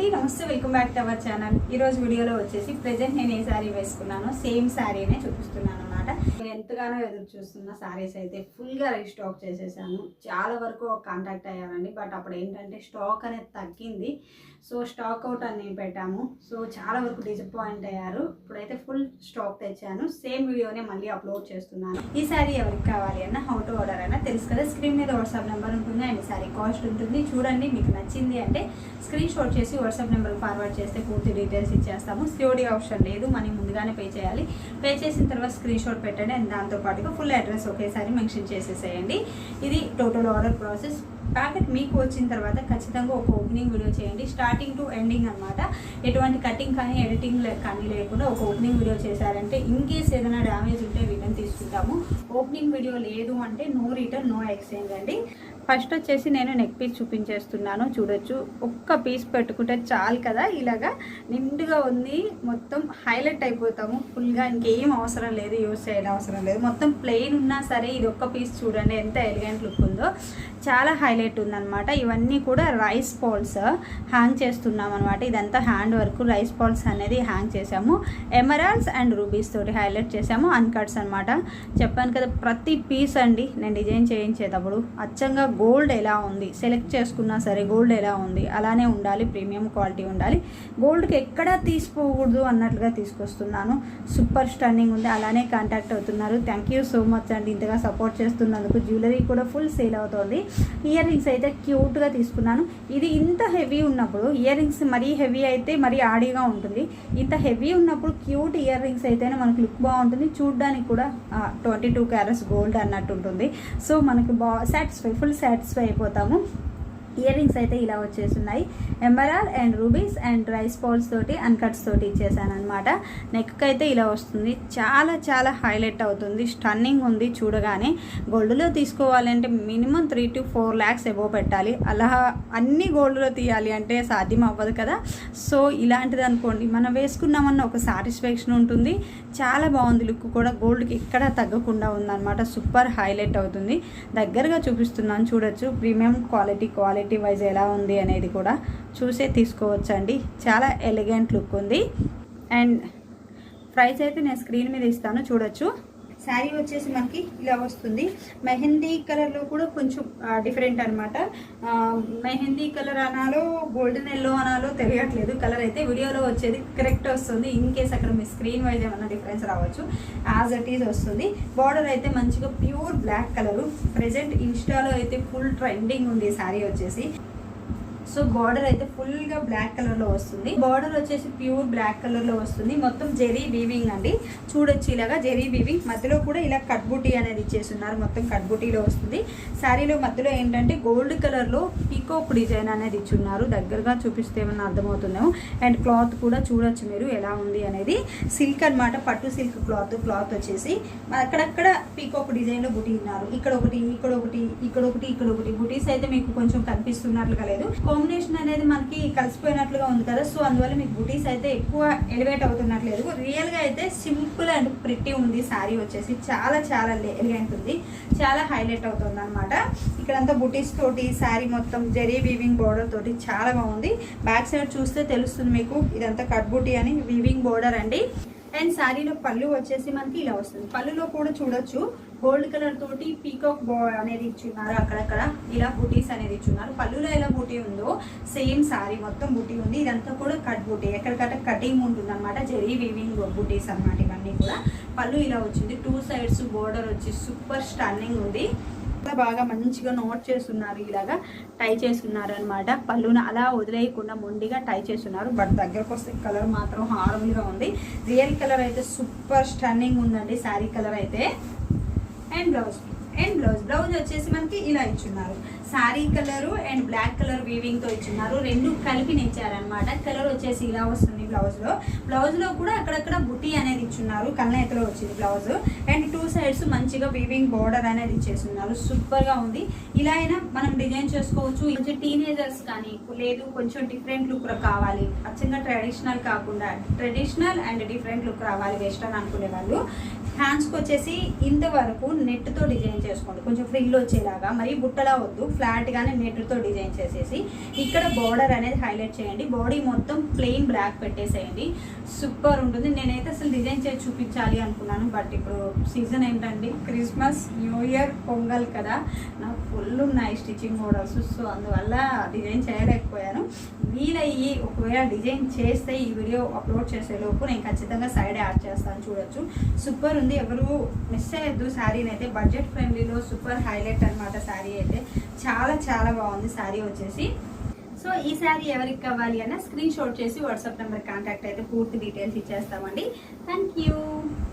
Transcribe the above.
అండి నమస్తే welcome back to our channel ఈ రోజు వీడియోలో వచ్చేసి ప్రెజెంట్ నేను ఏ శారీ వేసుకున్నానో సేమ్ శారీనే చూపిస్తున్నాను అనమాట నేను ఎంతగానో ఎదురు చూస్తున్న శారీస్ అయితే ఫుల్గా రీస్టాక్ చేసేసాను. చాలా వరకు కాంటాక్ట్ అయ్యానండి. బట్ అప్పుడు ఏంటంటే స్టాక్ అనేది తగ్గింది. సో స్టాక్ అవుట్ అని పెట్టాము. సో చాలా వరకు డిసప్పాయింట్ అయ్యారు. ఇప్పుడైతే ఫుల్ స్టాక్ తెచ్చాను. సేమ్ వీడియోనే మళ్ళీ అప్లోడ్ చేస్తున్నాను. ఈ శారీ ఎవరికి కావాలి అన్న హౌ టు ఆర్డర్ అయినా తెలుసు కదా? స్క్రీన్ మీద వాట్సాప్ నెంబర్ ఉంటుంది. అండ్ శారీ కాస్ట్ ఉంటుంది. చూడండి మీకు నచ్చింది అంటే స్క్రీన్ షాట్ చేసి వాట్సాప్ నెంబర్ ఫార్వర్డ్ చేస్తే పూర్తి డీటెయిల్స్ ఇచ్చేస్తాము. సిఓడి ఆప్షన్ లేదు మనీ ముందుగానే పే చేయాలి. పే చేసిన తర్వాత స్క్రీన్ షాట్ పెట్టండి అండ్ దాంతో పాటుగా ఫుల్ అడ్రస్ ఒకేసారి మెన్షన్ చేసేసేయండి. ఇది టోటల్ ఆర్డర్ ప్రాసెస్. ప్యాకెట్ మీకు వచ్చిన తర్వాత ఖచ్చితంగా ఒక ఓపెనింగ్ వీడియో చేయండి. స్టార్టింగ్ టు ఎండింగ్ అనమాట ఎటువంటి కటింగ్ కానీ ఎడిటింగ్ కానీ లేకుండా ఒక ఓపెనింగ్ వీడియో చేశారంటే ఇన్ కేస్ ఏదైనా డ్యామేజ్ ఉంటే రిటర్న్ తీసుకుంటాము. ఓపెనింగ్ వీడియో లేదు అంటే నో రిటర్న్ నో ఎక్స్చేంజ్ అండి. ఫస్ట్ వచ్చేసి నేను నెక్ పీస్ చూపించేస్తున్నాను. చూడొచ్చు. ఒక్క పీస్ పెట్టుకుంటే చాలు కదా. ఇలాగా నిండుగా ఉంది. మొత్తం హైలైట్ అయిపోతాము. ఫుల్గా ఇంకేం అవసరం లేదు. యూస్ చేయడం అవసరం లేదు. మొత్తం ప్లెయిన్ ఉన్నా సరే ఇది ఒక్క పీస్ చూడండి ఎంత ఎలిగెంట్ లుక్ ఉందో. చాలా హైలైట్ ఉందన్నమాట. ఇవన్నీ కూడా రైస్ పాల్స్ హ్యాంగ్ చేస్తున్నాం అనమాట ఇదంతా హ్యాండ్ వర్క్ రైస్ పాల్స్ అనేది హ్యాంగ్ చేసాము ఎమరాల్స్ అండ్ రూబీస్ తోటి హైలైట్ చేసాము అన్కట్స్ అనమాట చెప్పాను కదా ప్రతి పీస్ అండి నేను డిజైన్ చేయించేటప్పుడు అచ్చంగా గోల్డ్ ఎలా ఉంది సెలెక్ట్ చేసుకున్నా సరే గోల్డ్ ఎలా ఉంది అలానే ఉండాలి ప్రీమియం క్వాలిటీ ఉండాలి. గోల్డ్కి ఎక్కడా తీసుకోకూడదు అన్నట్లుగా తీసుకొస్తున్నాను. సూపర్ స్టన్నింగ్ ఉంది. అలానే కాంటాక్ట్ అవుతున్నారు. థ్యాంక్ యూ సో మచ్ అండి ఇంతగా సపోర్ట్ చేస్తున్నందుకు. జ్యువెలరీ కూడా ఫుల్ సేల్ అవుతుంది. ఇయర్ రింగ్స్ అయితే క్యూట్గా తీసుకున్నాను. ఇది ఇంత హెవీ ఉన్నప్పుడు ఇయర్ రింగ్స్ మరీ హెవీ అయితే మరీ ఆడీగా ఉంటుంది. ఇంత హెవీ ఉన్నప్పుడు క్యూట్ ఇయర్ రింగ్స్ అయితేనే మనకు లుక్ బాగుంటుంది. చూడ్డానికి కూడా ట్వంటీ టూ క్యారెట్స్ గోల్డ్ అన్నట్టు ఉంటుంది. సో మనకి బా సాటిస్ఫై ఫుల్ సాటిస్ఫై అయిపోతాము. ఇయర్ రింగ్స్ అయితే ఇలా వచ్చేస్తున్నాయి. ఎంబరాల్ and rubies and rice pearls తోటి అన్కట్స్ తోటి ఇచ్చేసాను అనమాట నెక్ అయితే ఇలా వస్తుంది. చాలా చాలా హైలైట్ అవుతుంది. స్టన్నింగ్ ఉంది చూడగానే. గోల్డ్లో తీసుకోవాలంటే minimum three to four lakhs above పెట్టాలి. అలా అన్ని గోల్డ్లో తీయాలి అంటే సాధ్యం అవ్వదు కదా. సో ఇలాంటిది అనుకోండి. మనం వేసుకున్నామన్న ఒక సాటిస్ఫాక్షన్ ఉంటుంది. చాలా బాగుంది లుక్ కూడా. గోల్డ్కి ఎక్కడ తగ్గకుండా ఉందన్నమాట. సూపర్ హైలైట్ అవుతుంది. దగ్గరగా చూపిస్తున్నాను. చూడొచ్చు. ప్రీమియం క్వాలిటీ క్వాలిటీ వైజ్ ఎలా ఉంది అనేది కూడా చూసే తీసుకోవచ్చండి. చాలా ఎలిగెంట్ లుక్ ఉంది. అండ్ ప్రైస్ అయితే నేను స్క్రీన్ మీద ఇస్తాను చూడొచ్చు. శారీ వచ్చేసి మనకి ఇలా వస్తుంది. మెహందీ కలర్లో కూడా కొంచెం డిఫరెంట్ అనమాట మెహందీ కలర్ అనాలో గోల్డెన్ ఎల్లో అనాలో తెలియట్లేదు. కలర్ అయితే వీడియోలో వచ్చేది కరెక్ట్ వస్తుంది. ఇన్ కేస్ అక్కడ మీ స్క్రీన్ వైజ్ ఏమైనా డిఫరెన్స్ రావచ్చు యాజ్ అట్ ఈజ్ వస్తుంది. బార్డర్ అయితే మంచిగా ప్యూర్ బ్లాక్ కలరు ప్రజెంట్ ఇన్స్టాలో అయితే ఫుల్ ట్రెండింగ్ ఉంది శారీ వచ్చేసి. సో బార్డర్ అయితే ఫుల్గా బ్లాక్ కలర్లో వస్తుంది. బార్డర్ వచ్చేసి ప్యూర్ బ్లాక్ కలర్లో వస్తుంది. మొత్తం జెరీ వీవింగ్ అండి. చూడొచ్చు ఇలాగా జెరీ వీవింగ్. మధ్యలో కూడా ఇలా కట్ బూటీ అనేది ఇచ్చేస్తున్నారు. మొత్తం కట్ బూటీలో వస్తుంది. శారీలో మధ్యలో ఏంటంటే గోల్డ్ కలర్లో పీకోక్ డిజైన్ అనేది ఇచ్చున్నారు. దగ్గరగా చూపిస్తే ఏమన్నా అర్థమవుతుందేమో. అండ్ క్లాత్ కూడా చూడొచ్చు మీరు ఎలా ఉంది అనేది. సిల్క్ అన్నమాట. పట్టు సిల్క్ క్లాత్. క్లాత్ వచ్చేసి అక్కడక్కడ పీకోక్ డిజైన్లో బుటీ ఉన్నారు ఇక్కడ ఒకటి ఇక్కడ ఒకటి ఇక్కడ ఒకటి ఇక్కడ ఒకటి. బుటీస్ అయితే మీకు కొంచెం కనిపిస్తున్నట్లుగా లేదు. కాంబినేషన్ అనేది మనకి కలిసిపోయినట్లుగా ఉంది కదా. సో అందువల్ల మీకు బుటీస్ అయితే ఎక్కువ ఎలివేట్ అవుతున్నట్లేదు. రియల్గా అయితే సింపుల్ అండ్ ప్రిట్టి ఉంది. శారీ వచ్చేసి చాలా చాలా ఎలిగెంట్ ఉంది. చాలా హైలైట్ అవుతుంది అనమాట ఇక్కడంతా బుటీస్ తోటి శారీ మొత్తం జరీ వీవింగ్ బోర్డర్ తోటి చాలా బాగుంది. బ్యాక్ సైడ్ చూస్తే తెలుస్తుంది మీకు. ఇదంతా కట్ బుటీ అని వీవింగ్ బోర్డర్ అండి. అండ్ శారీలో పళ్ళు వచ్చేసి మనకి ఇలా వస్తుంది. పళ్ళులో కూడా చూడొచ్చు. గోల్డ్ కలర్ తోటి పీకాక్ బో అనేది ఇచ్చున్నారు అక్కడక్కడ. ఇలా బూటీస్ అనేది ఇచ్చున్నారు పళ్ళులో ఎలా బూటీ ఉందో సేమ్ శారీ మొత్తం బూటీ ఉంది. ఇదంతా కూడా కట్ బూటీ. ఎక్కడికక్కడ కటింగ్ ఉంటుంది అనమాట జెరీ వీవింగ్ బూటీస్ అనమాట ఇవన్నీ కూడా. పళ్ళు ఇలా వచ్చింది. టూ సైడ్స్ బోర్డర్ వచ్చి సూపర్ స్టన్నింగ్ ఉంది. బాగా మంచిగా నోట్ చేస్తున్నారు ఇలాగా టై చేస్తున్నారు అనమాట పళ్ళున అలా వదిలేయకుండా మొండిగా టై చేస్తున్నారు. బట్ దగ్గరకు వస్తే కలర్ మాత్రం హార్మల్గా ఉంది. రియల్ కలర్ అయితే సూపర్ స్టన్నింగ్ ఉందండి శారీ కలర్ అయితే. And blouse and blouse. Blouse వచ్చేసి మనకి ఇలా ఇచ్చున్నారు. Sari colour and black colour వీవింగ్తో ఇచ్చున్నారు. రెండు కలిపి నిచ్చారనమాట కలర్ వచ్చేసి ఇలా వస్తుంది. బ్లౌజ్లో బ్లౌజ్లో కూడా అక్కడక్కడ బుటీ అనేది ఇచ్చున్నారు. కన్నెతలో వచ్చింది బ్లౌజ్. అండ్ టూ సైడ్స్ మంచిగా వీవింగ్ బార్డర్ అనేది ఇచ్చేస్తున్నారు సూపర్గా ఉంది. ఇలా అయినా మనం డిజైన్ చేసుకోవచ్చు. కొంచెం టీనేజర్స్ కానీ లేదు కొంచెం డిఫరెంట్ లుక్ కావాలి. అచ్చంగా ట్రెడిషనల్ కాకుండా ట్రెడిషనల్ అండ్ డిఫరెంట్ లుక్ రావాలి. వెస్టర్న్ అనుకునే వాళ్ళు. హ్యాండ్స్కి వచ్చేసి ఇంతవరకు నెట్తో డిజైన్ చేసుకోండి. కొంచెం ఫ్రిల్ వచ్చేలాగా. మరి బుట్టలా వద్దు. ఫ్లాట్గానే నెట్తో డిజైన్ చేసేసి ఇక్కడ బోర్డర్ అనేది హైలైట్ చేయండి. బాడీ మొత్తం ప్లెయిన్ బ్లాక్ పెట్టేసేయండి. సూపర్ ఉంటుంది. నేనైతే అసలు డిజైన్ చేసి చూపించాలి అనుకున్నాను. బట్ ఇప్పుడు సీజన్ ఏంటండి? క్రిస్మస్ న్యూ ఇయర్ పొంగల్ కదా. నాకు ఫుల్ ఉన్నాయి స్టిచ్చింగ్ మోడల్స్ సో అందువల్ల డిజైన్ చేయలేకపోయాను. వీలయ్యి ఒకవేళ డిజైన్ చేస్తే ఈ వీడియో అప్లోడ్ చేసే లోపు నేను ఖచ్చితంగా సైడ్ యాడ్ చేస్తాను చూడొచ్చు. సూపర్ ఉంది. ఎవరు మిస్ అయ్యద్దు శారీని అయితే బడ్జెట్ ఫ్రెండ్లీలో సూపర్ హైలైట్ అన్నమాట శారీ అయితే. చాలా చాలా బాగుంది శారీ వచ్చేసి. సో ఈ శారీ ఎవరికి కావాలి అన్న స్క్రీన్ షాట్ చేసి వాట్సాప్ నెంబర్ కాంటాక్ట్ అయితే పూర్తి డీటెయిల్స్ ఇచ్చేస్తామండి. Thank you